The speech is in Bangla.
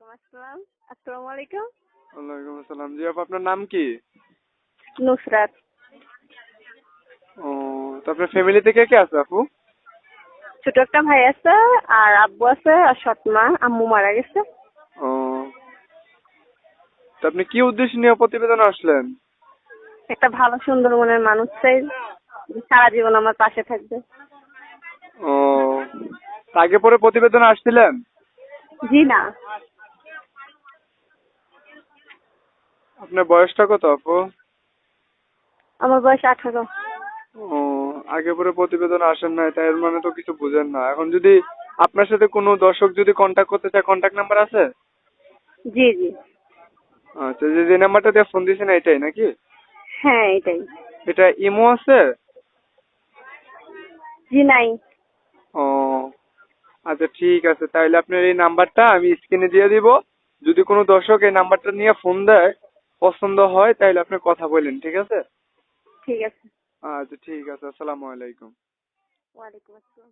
ওয়ালাইকুম আসসালাম। আসসালামু আলাইকুম। ওয়ালাইকুম আসসালাম। জি আপু আপনার নাম কি? নুসরাত। ও তো আপনার ফ্যামিলিতে কে কে আছে আপু? ছোট একটা ভাই আছে আর আব্বু আছে আর সৎ মা আম্মু মারা গেছে। ও। তো আপনি কি উদ্দেশ্য নিয়ে প্রতিবেদন আসলেন? একটা ভালো সুন্দর মনের মানুষ চাই সারা জীবন আমার পাশে থাকবে। ও। আগে পরে প্রতিবেদন আসছিলেন? জি না। আপনার বয়সটা কত আপু? আমার বয়স আঠারো। ও আগে পরে প্রতিবেদন আসেন নাই তাই এর মানে তো কিছু বুঝেন না। এখন যদি আপনার সাথে কোনো দর্শক যদি কন্ট্যাক্ট করতে চায় কন্ট্যাক্ট নাম্বার আছে? জি জি। আচ্ছা যে যে নাম্বারটা দিয়ে ফোন দিয়েছেন এটাই নাকি? হ্যাঁ এটাই। এটা ইমো আছে? জি নাই। ও আচ্ছা ঠিক আছে। তাহলে আপনার এই নাম্বারটা আমি স্ক্রিনে দিয়ে দিব। যদি কোনো দর্শক এই নাম্বারটা নিয়ে ফোন দেয় পছন্দ হয় তাহলে আপনি কথা বলেন ঠিক আছে? ঠিক আছে। আচ্ছা ঠিক আছে আসসালামু আলাইকুম। ওয়ালাইকুম আসসালাম।